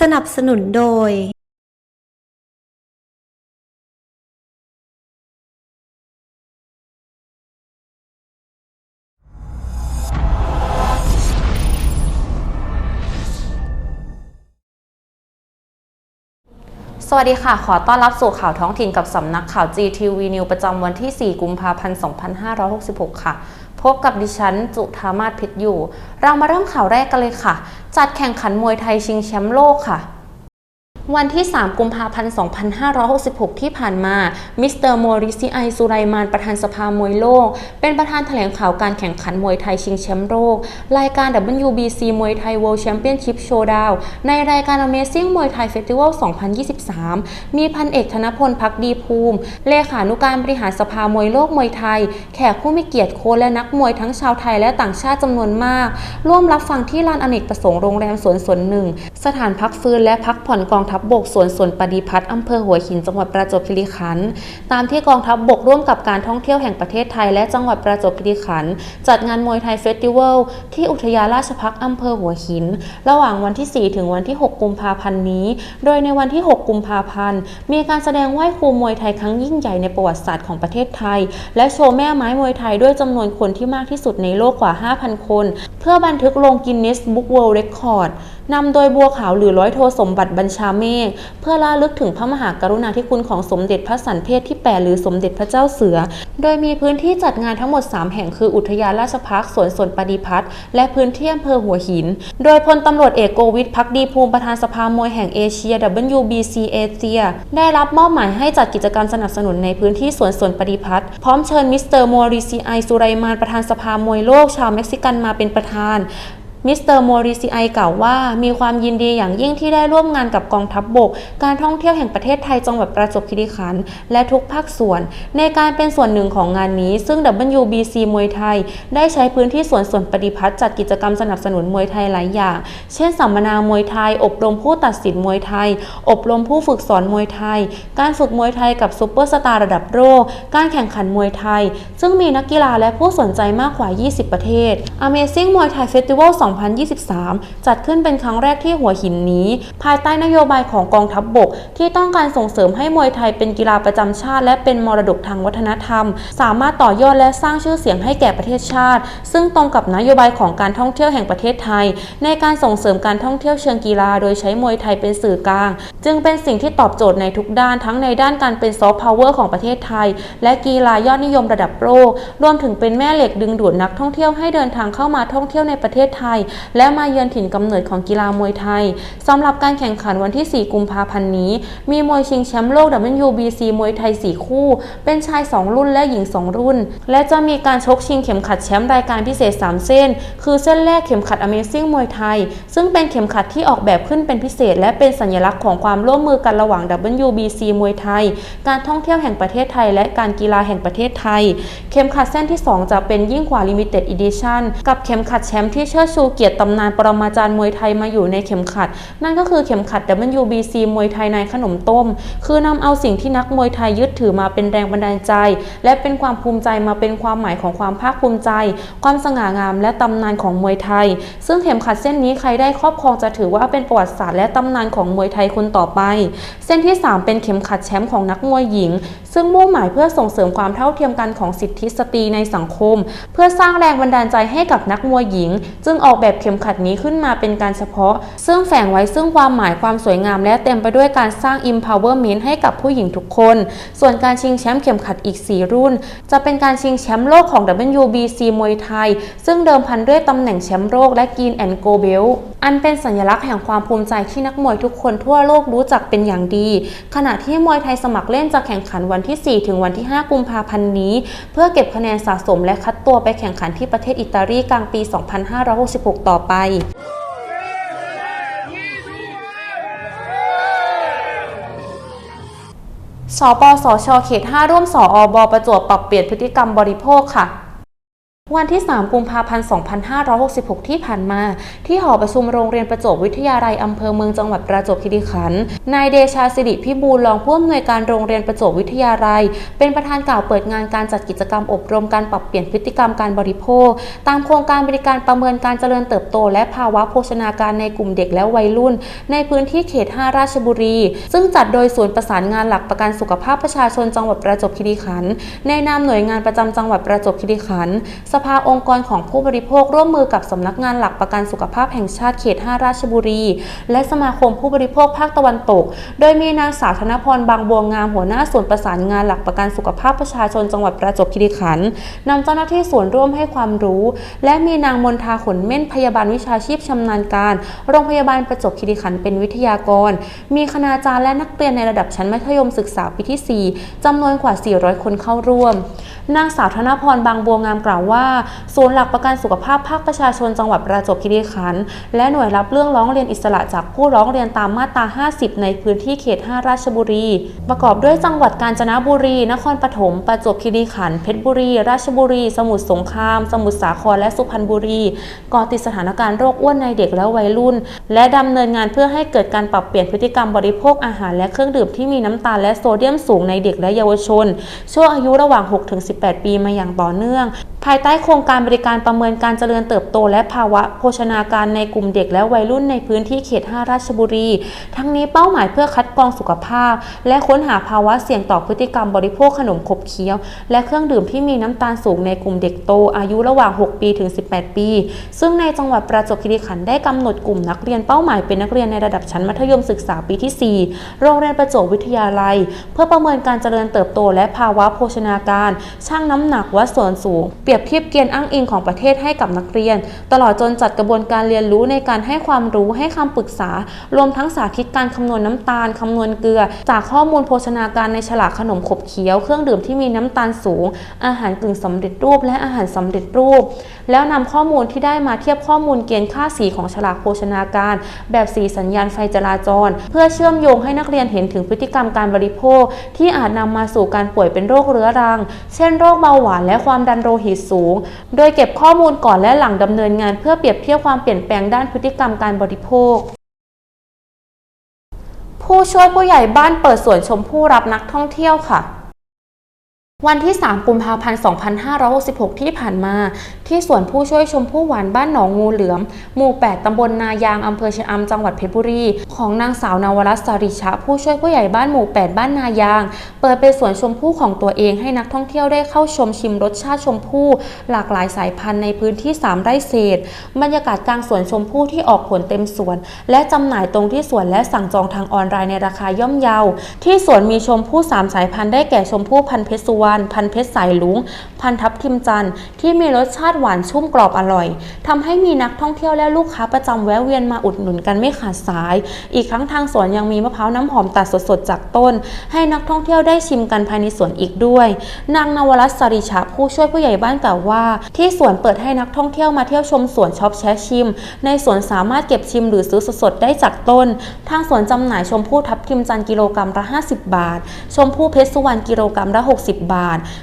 สนับสนุนโดย สวัสดีค่ะ ขอต้อนรับสู่ข่าวท้องถิ่นกับสำนักข่าว GTV News ประจำวันที่ 4 กุมภาพันธ์ 2566 ค่ะ พบกับดิฉัน จุธามาศเพชรอยู่ เรามาเริ่มข่าวแรกกันเลยค่ะ จัดแข่งขันมวยไทยชิงแชมป์โลกค่ะ วันที่ 3 กุมภาพันธ์ 2566 ที่ผ่านมา มิสเตอร์โมริซิไอสุไรมาน ประธานสภามวยโลก เป็นประธานแถลงข่าวการแข่งขันมวยไทยชิงแชมป์โลก รายการ WBC มวยไทย World Championship Showdown ในรายการ Amazing มวยไทย Festival 2023 มีพันเอกธนพลพักดีภูมิ เลขานุการบริหารสภามวยโลกมวยไทย แขกผู้มีเกียรติโค้ชและนักมวยทั้งชาวไทยและต่างชาติจำนวนมาก ร่วมรับฟังที่ลานอเนกประสงค์โรงแรมสวนสวนหนึ่ง สถานพักฟื้นและพักผ่อนกองทัพบบกสวนสวนปฏิพัฒน์อำเภอหัวหินจังหวัดประจวบคีรีขันธ์ตามที่กองทัพบบกร่วมกับการท่องเที่ยวแห่งประเทศไทยและจังหวัดประจวบคีรีขันธ์จัดงานมวยไทยเฟสติวัลที่อุทยานราชพักอำเภอหัวหิน ระหว่างวันที่ 4 ถึงวันที่ 6 กุมภาพันธ์นี้ โดยในวันที่ 6 กุมภาพันธ์ มีการแสดงไหว้ครูมวยไทยครั้งยิ่งใหญ่ในประวัติศาสตร์ของประเทศไทย และโชว์แม่ไม้มวยไทยด้วยจำนวนคนที่มากที่สุดในโลกกว่า 5,000 คน เพื่อบันทึกลงกินเนสบุ๊กเวิลด์เรคคอร์ด นำโดยบัวขาวหรือร้อยโทสมบัติบัญชาเมฆเพื่อระลึกถึงพระมหากรุณาธิคุณของสมเด็จพระสันเพศที่ 8 หรือสมเด็จพระเจ้าเสือ โดยมีพื้นที่จัดงานทั้งหมด 3 แห่งคืออุทยานราชพักสวนสนปฏิพัฒน์และพื้นที่อำเภอหัวหิน โดยพลตำรวจเอกโกวิทพักดีภูมิประธานสภามวยแห่งเอเชีย WBC เอเชียได้รับมอบหมายให้จัดกิจกรรมสนับสนุนในพื้นที่สวนสนปฏิพัฒน์พร้อมเชิญมิสเตอร์โมริซีไอสุไรมานประธานสภามวยโลกชาวเม็กซิกันมาเป็นประธาน มิสเตอร์โมริซิไอกล่าวว่า มีความยินดีอย่างยิ่งที่ได้ร่วมงานกับกองทัพบบก การท่องเที่ยวแห่งประเทศไทยจังหวัดประจวบคีรีขันธ์และทุกภาคส่วน ในการเป็นส่วนหนึ่งของงานนี้ ซึ่ง WBC มวยไทย ได้ใช้พื้นที่สวนสวนปฏิพัฒน์จัดกิจกรรมสนับสนุนมวยไทยหลายอย่าง เช่น สัมมนามวยไทย อบรมผู้ตัดสินมวยไทย อบรมผู้ฝึกสอนมวยไทย การฝึกมวยไทยกับซูเปอร์สตาร์ระดับโลกการแข่งขันมวยไทย ซึ่งมีนักกีฬาและผู้สนใจมากกว่า 20 ประเทศ Amazing มวยไทย Festival 2023 จัดขึ้นเป็นครั้งแรกที่หัวหินนี้ ภายใต้นโยบายของกองทัพบบก ที่ต้องการส่งเสริมให้มวยไทยเป็นกีฬาประจำชาติ และเป็นมรดกทางวัฒนธรรม สามารถต่อยอดและสร้างชื่อเสียงให้แก่ประเทศชาติ ซึ่งตรงกับนโยบายของการท่องเที่ยวแห่งประเทศไทย ในการส่งเสริมการท่องเที่ยวเชิงกีฬา โดยใช้มวยไทยเป็นสื่อกลาง จึงเป็นสิ่งที่ตอบโจทย์ในทุกด้านทั้งในด้านการเป็นซอฟต์พาวเวอร์ของประเทศไทย และกีฬายอดนิยมระดับโลกรวมถึงเป็นแม่เหล็กดึงดูดนักท่องเที่ยวให้เดินทางเข้ามาท่องเที่ยวในประเทศไทยและมาเยือนถิ่นกำเนิดของกีฬามวยไทยสำหรับการแข่งขันวันที่ 4 กุมภาพันธ์นี้ มีมวยชิงแชมป์โลก WBC มวยไทย 4 คู่ เป็นชาย 2 รุ่นและหญิง 2 รุ่น และจะมีการชกชิงเข็มขัดแชมป์รายการพิเศษ 3 เส้น คือเส้นแรกเข็มขัด Amazing มวยไทย ซึ่งเป็นเข็มขัดที่ออกแบบขึ้นเป็นพิเศษ และเป็นสัญลักษณ์ของความร่วมมือกันระหว่าง WBC มวยไทย การท่องเที่ยวแห่งประเทศไทย และการกีฬาแห่งประเทศไทย เข็มขัดเส้นที่ 2 จะเป็นยิ่งกว่า Limited Edition กับเข็มขัดแชมป์ที่เชิดชูเกียรติตำนานปรมาจารย์มวยไทยมาอยู่ในเข็มขัด นั่นก็คือเข็มขัด WBC มวยไทยในขนมต้ม คือนำเอาสิ่งที่นักมวยไทยยึดถือมาเป็นแรงบันดาลใจ และเป็นความภูมิใจมาเป็นความหมายของความภาคภูมิใจ ความสง่างามและตำนานของมวยไทย ซึ่งเข็มขัดเส้นนี้ใครได้ครอบครองจะถือว่าเป็นประวัติศาสตร์และตำนานของมวยไทยคนต่อไป เส้นที่ 3 เป็นเข็มขัดแชมป์ของนักมวยหญิง ซึ่งมุ่งหมายเพื่อส่งเสริมความเท่าเทียมกันของสิทธิสตรีในสังคม เพื่อสร้างแรงบันดาลใจให้กับนักมวยหญิง จึงออกแบบเข็มขัดนี้ขึ้นมาเป็นการเฉพาะ ซึ่งแฝงไว้ซึ่งความหมายความสวยงามและเต็มไปด้วยการสร้าง empowerment ให้กับผู้หญิงทุกคน ส่วนการชิงแชมป์เข็มขัดอีก 4 รุ่น จะเป็นการชิงแชมป์โลกของ WBC มวยไทย ซึ่งเดิมพันด้วยตำแหน่งแชมป์โลกและกีนแอนโกเบลอันเป็นสัญลักษณ์แห่งความภูมิใจที่นักมวยทุกคนทั่วโลกรู้จักเป็นอย่างดี ขณะที่มวยไทยสมัครเล่นจะแข่งขันวันที่ 4 ถึงวันที่ 5 กุมภาพันธ์นี้ เพื่อเก็บคะแนนสะสมและคัดตัวไปแข่งขันที่ประเทศอิตาลีกลางปี 2566 ต่อไปสปสชเขต 5 ร่วมสออบประจวบปรับเปลี่ยนพฤติกรรมบริโภคค่ะ วันที่ 3 กุมภาพันธ์ 2566 ที่ผ่านมา ที่หอประชุมโรงเรียนประจวบวิทยาลัยอำเภอเมืองจังหวัดประจวบคีรีขันธ์ นายเดชาสิริพิบูลรองผู้อำนวยการโรงเรียนประจวบวิทยาลัย เป็นประธานกล่าวเปิดงานการจัดกิจกรรมอบรมการปรับเปลี่ยนพฤติกรรมการบริโภค ตามโครงการบริการประเมินการเจริญเติบโต และภาวะโภชนาการในกลุ่มเด็กและวัยรุ่น ในพื้นที่เขต 5 ราชบุรี ซึ่งจัดโดยศูนย์ประสานงานหลักประกันสุขภาพประชาชนจังหวัดประจวบคีรีขันธ์ในนามหน่วยงานประจำจังหวัดประจวบคีรีขันธ์ภาองค์กรของผู้บริโภคร่วมมือกับสำนักงานหลักประกันสุขภาพแห่งชาติเขต 5 ราชบุรี และสมาคมผู้บริโภคภาคตะวันตก โดยมีนางสาวธนพรบางบัวงามหัวหน้าส่วนประสานงานหลักประกันสุขภาพประชาชนจังหวัดประจวบคีรีขันธ์นำเจ้าหน้าที่ส่วนร่วมให้ความรู้ และมีนางมนทาขนเม่นพยาบาลวิชาชีพชำนาญการ โรงพยาบาลประจวบคีรีขันธ์เป็นวิทยากร มีคณาจารย์และนักเรียนในระดับชั้นมัธยมศึกษาปีที่ 4จำนวนกว่า 400 คนเข้าร่วม นางสาวธนพรบางบัวงามกล่าวว่าศูนย์หลักประกันสุขภาพภาคประชาชนจังหวัดประจวบคีรีขันธ์และหน่วยรับเรื่องร้องเรียนอิสระจากผู้ร้องเรียนตามมาตรา 50 ในพื้นที่เขต 5 ราชบุรี ประกอบด้วยจังหวัดกาญจนบุรี นครปฐม ประจวบคีรีขันธ์ เพชรบุรี ราชบุรี สมุทรสงคราม สมุทรสาคร และสุพรรณบุรีก่อติดสถานการณ์โรคอ้วนในเด็กและวัยรุ่น และดำเนินงานเพื่อให้เกิดการปรับเปลี่ยนพฤติกรรมบริโภคอาหารและเครื่องดื่มที่มีน้ำตาลและโซเดียมสูงในเด็กและเยาวชน ช่วงอายุระหว่าง18 ปีมาอย่างต่อเนื่องภายใต้โครงการบริการประเมินการเจริญเติบโต และภาวะโภชนาการในกลุ่มเด็กและวัยรุ่นในพื้นที่เขต 5 ราชบุรี ทั้งนี้เป้าหมายเพื่อคัดกรองสุขภาพ และค้นหาภาวะเสี่ยงต่อพฤติกรรมบริโภคขนมขบเคี้ยว และเครื่องดื่มที่มีน้ำตาลสูงในกลุ่มเด็กโตอายุระหว่าง 6 ปีถึง 18 ปี ซึ่งในจังหวัดประจวบคีรีขันธ์ได้กำหนดกลุ่มนักเรียนเป้าหมายเป็นนักเรียนในระดับชั้นมัธยมศึกษาปีที่ 4 โรงเรียนประจวบวิทยาลัย เพื่อประเมินการเจริญเติบโต และภาวะโภชนาการชั่งน้ำหนักวัดส่วนสูงรียบเทียบเกณฑ์อ้างอิงของประเทศให้กับนักเรียน ตลอดจนจัดกระบวนการเรียนรู้ในการให้ความรู้ให้คำปรึกษา รวมทั้งสาธิตการคำนวณน้ำตาลคำนวณเกลือ จากข้อมูลโภชนาการในฉลากขนมขบเคี้ยวเครื่องดื่มที่มีน้ำตาลสูง อาหารกึ่งสำเร็จรูปและอาหารสำเร็จรูป แล้วนำข้อมูลที่ได้มาเทียบข้อมูลเกณฑ์ค่าสีของฉลากโภชนาการ แบบสีสัญญาณไฟจราจร เพื่อเชื่อมโยงให้นักเรียนเห็นถึงพฤติกรรมการบริโภค ที่อาจนำมาสู่การป่วยเป็นโรคเรื้อรัง เช่นโรคเบาหวานและความดันโลหิตสูง โดยเก็บข้อมูลก่อนและหลังดำเนินงานเพื่อเปรียบเทียบความเปลี่ยนแปลงด้านพฤติกรรมการบริโภคผู้ช่วยผู้ใหญ่บ้านเปิดสวนชมพู่รับนักท่องเที่ยวค่ะ วันที่ 3 กุมภาพันธ์ 2566 ที่ผ่านมา ที่สวนผู้ช่วยชมพู่หวานบ้านหนองงูเหลือม หมู่ 8 ตำบลนายาง อำเภอชะอำจังหวัดเพชรบุรี ของนางสาวนาวรัตน์สาริชะ ผู้ช่วยผู้ใหญ่บ้านหมู่ 8 บ้านนายาง เปิดเป็นสวนชมพู่ของตัวเองให้นักท่องเที่ยวได้เข้าชมชิมรสชาติชมพู่หลากหลายสายพันธุ์ในพื้นที่ 3 ไร่เศษ บรรยากาศกลางสวนชมพู่ที่ออกผลเต็มสวน และจำหน่ายตรงที่สวนและสั่งจองทางออนไลน์ในราคาย่อมเยา ที่สวนมีชมพู่สามสายพันธุ์ได้แก่ชมพู่พันธุ์เพชรสุวรรณพันเพชรสายลุง พันทับทิมจันทร์ที่มีรสชาติหวานชุ่มกรอบอร่อยทำให้มีนักท่องเที่ยวและลูกค้าประจำแวะเวียนมาอุดหนุนกันไม่ขาดสาย อีกทั้งทางสวนยังมีมะพร้าวน้ำหอมตัดสดๆจากต้น ให้นักท่องเที่ยวได้ชิมกันภายในสวนอีกด้วย นางนวรัตสริชาผู้ช่วยผู้ใหญ่บ้านกล่าวว่า ที่สวนเปิดให้นักท่องเที่ยวมาเที่ยวชมสวนช็อปแชะชิม ในสวนสามารถเก็บชิมหรือซื้อสดๆได้จากต้น ทางสวนจำหน่ายชมพู่ทับทิมจันทร์กิโลกรัมละ 50 บาท ชมพู่เพชรสุวรรณกิโลกรัมละ 60 บาท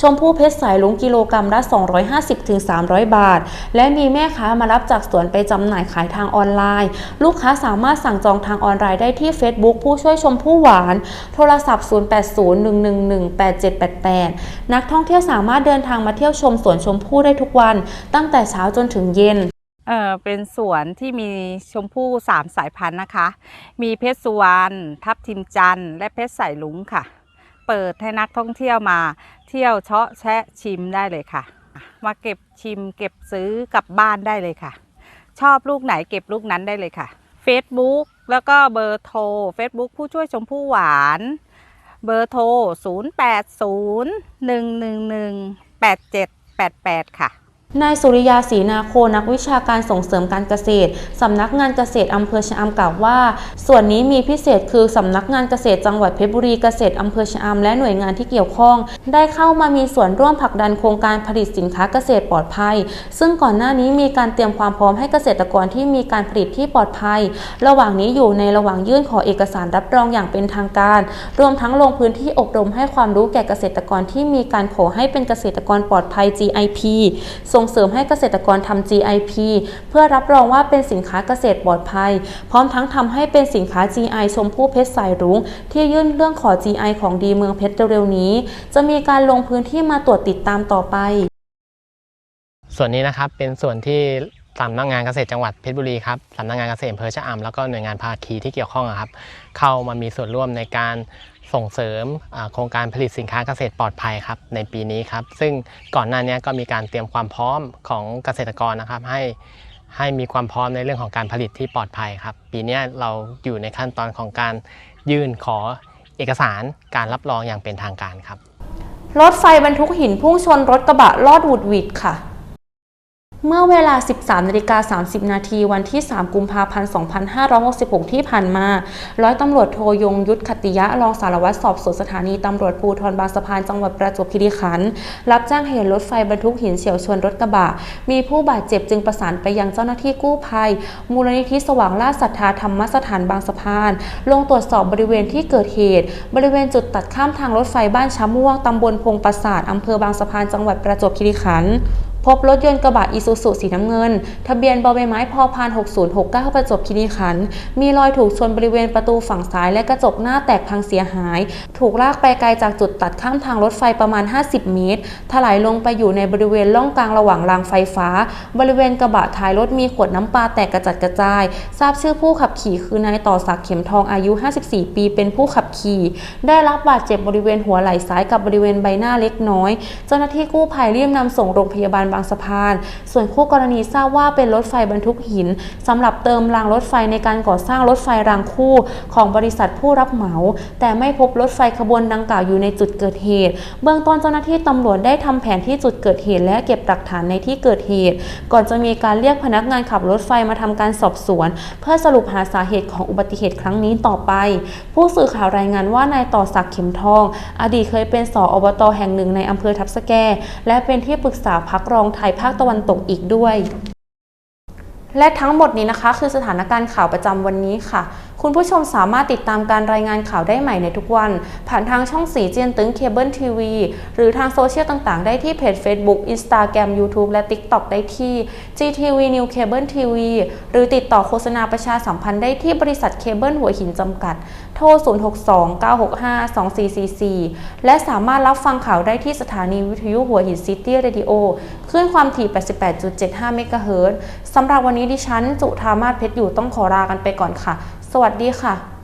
ชมพู่เพชรสายลุงกิโลกรัมละ 250ถึง300 บาท และมีแม่ค้ามารับจากสวนไปจำหน่ายขายทางออนไลน์ ลูกค้าสามารถสั่งจองทางออนไลน์ได้ที่ Facebook ผู้ช่วยชมพู่หวาน โทรศัพท์ 0801118788 นักท่องเที่ยวสามารถเดินทางมาเที่ยวชมสวนชมพู่ได้ทุกวัน ตั้งแต่เช้าจนถึงเย็นเออเป็นสวนที่มีชมพู่สามสายพันธุ์นะคะ มีเพชรสุวรรณทับทิมจันทร์และเพชรสายลุงค่ะ เปิดให้นักท่องเที่ยวมา เที่ยวเชาะแชะชิมได้เลยค่ะ มาเก็บชิมเก็บซื้อกลับบ้านได้เลยค่ะ ชอบลูกไหนเก็บลูกนั้นได้เลยค่ะ Facebook แล้วก็เบอร์โทร Facebook ผู้ช่วยชมพู่หวาน เบอร์โทร 0801118788 ค่ะ นายสุริยาศรีนาโคนักวิชาการส่งเสริมการเกษตร สำนักงานเกษตรอำเภอชะอำกล่าวว่า ส่วนนี้มีพิเศษคือสำนักงานเกษตรจังหวัดเพชรบุรีเกษตรอำเภอชะอำและหน่วยงานที่เกี่ยวข้อง ได้เข้ามามีส่วนร่วมผลักดันโครงการผลิตสินค้าเกษตรปลอดภัย ซึ่งก่อนหน้านี้มีการเตรียมความพร้อมให้เกษตรกรที่มีการผลิตที่ปลอดภัย ระหว่างนี้อยู่ในระหว่างยื่นขอเอกสารรับรองอย่างเป็นทางการ รวมทั้งลงพื้นที่อบรมให้ความรู้แก่เกษตรกรที่มีการขอให้เป็นเกษตรกรปลอดภัย GIP ส่งเสริมให้เกษตรกรทำ GIP เพื่อรับรองว่าเป็นสินค้าเกษตรปลอดภัย พร้อมทั้งทำให้เป็นสินค้า GI ชมพู่เพชรสายรุ้งที่ยื่นเรื่องขอ GI ของดีเมืองเพชรเร็วๆนี้ จะมีการลงพื้นที่มาตรวจติดตามต่อไป ส่วนนี้นะครับเป็นส่วนที่สำนักงานเกษตรจังหวัดเพชรบุรีครับสำนักงานเกษตรอำเภอชะอำแล้วก็หน่วยงานภาคีที่เกี่ยวข้องครับ เข้ามามีส่วนร่วมในการ ส่งเสริมโครงการผลิตสินค้าเกษตรปลอดภัยครับในปีนี้ครับ ซึ่งก่อนหน้านี้ก็มีการเตรียมความพร้อมของเกษตรกรนะครับ ให้ให้มีความพร้อมในเรื่องของการผลิตที่ปลอดภัยครับ ปีนี้เราอยู่ในขั้นตอนของการยื่นขอเอกสารการรับรองอย่างเป็นทางการครับรถไฟบรรทุกหินพุ่งชนรถกระบะลอดหวุดหวิดค่ะ เมื่อเวลา 13นาฬิกา30 นาทีวันที่ 3 กุมภาพันธ์ 2566 ที่ผ่านมา ร้อยตำรวจโทยงยุทธคติยะ รองสารวัตรสอบสวนสถานีตำรวจภูธรบางสะพานจังหวัดประจวบคีรีขันธ์รับแจ้งเหตุรถไฟบรรทุกหินเฉียวชนรถกระบะ มีผู้บาดเจ็บจึงประสานไปยังเจ้าหน้าที่กู้ภัย มูลนิธิสว่างราชศรัทธาธรรมสถานบางสะพาน ลงตรวจสอบบริเวณที่เกิดเหตุ บริเวณจุดตัดข้ามทางรถไฟบ้านช้าม่วงตำบลพงปราสาทอำเภอบางสะพานจังหวัดประจวบคีรีขันธ์ พบรถยนต์กระบะอีซูซูสีน้ำเงิน ทะเบียนบอใบไม้พอพาน 6069 ประจวบคีรีขันธ์มีรอยถูกชนบริเวณประตูฝั่งซ้ายและกระจกหน้าแตกพังเสียหาย ถูกลากไปไกลจากจุดตัดข้ามทางรถไฟประมาณ 50 เมตร ถลายลงไปอยู่ในบริเวณล่องกลางระหว่างรางไฟฟ้า บริเวณกระบะท้ายรถมีขวดน้ำปลาแตกกระจัดกระจาย ทราบชื่อผู้ขับขี่คือนายต่อศักดิ์เข็มทองอายุ 54 ปี เป็นผู้ขับขี่ ได้รับบาดเจ็บบริเวณหัวไหล่ซ้ายกับบริเวณใบหน้าเล็กน้อย เจ้าหน้าที่กู้ภัยรีบนำส่งโรงพยาบาลางสะพาน ส่วนคู่กรณีทราบว่าเป็นรถไฟบรรทุกหินสำหรับเติมรางรถไฟในการก่อสร้างรถไฟรางคู่ของบริษัทผู้รับเหมา แต่ไม่พบรถไฟขบวนดังกล่าวอยู่ในจุดเกิดเหตุ เบื้องต้นเจ้าหน้าที่ตำรวจได้ทำแผนที่จุดเกิดเหตุ และเก็บหลักฐานในที่เกิดเหตุ ก่อนจะมีการเรียกพนักงานขับรถไฟมาทำการสอบสวน เพื่อสรุปหาสาเหตุของอุบัติเหตุครั้งนี้ต่อไป ผู้สื่อข่าวรายงานว่านายต่อศักดิ์เข็มทอง อดีตเคยเป็นสออบตแห่งหนึ่งในอำเภอทับสแก และเป็นที่ปรึกษาพักรองไทยภาคตะวันตกอีกด้วย และทั้งหมดนี้นะคะ คือสถานการณ์ข่าวประจำวันนี้ค่ะ คุณผู้ชมสามารถติดตามการรายงานข่าวได้ใหม่ในทุกวัน ผ่านทางช่องสีเจียนตึงเคเบิลทีวีหรือทางโซเชียลต่างๆ ได้ที่เพจ Facebook Instagram YouTube และ TikTok ได้ที่ GTV New Cable TV หรือติดต่อโฆษณาประชาสัมพันธ์ได้ที่บริษัทเคเบิลหัวหินจำกัด โทร 062-965-2444 และสามารถรับฟังข่าวได้ที่สถานีวิทยุหัวหินซิตี้เรดิโอคลื่นความถี่ 88.75 เมกะเฮิรตซ์สำหรับวันนี้ดิฉัน จุธามาศเพชรอยู่ต้องขอลากันไปก่อนค่ะ สวัสดีค่ะ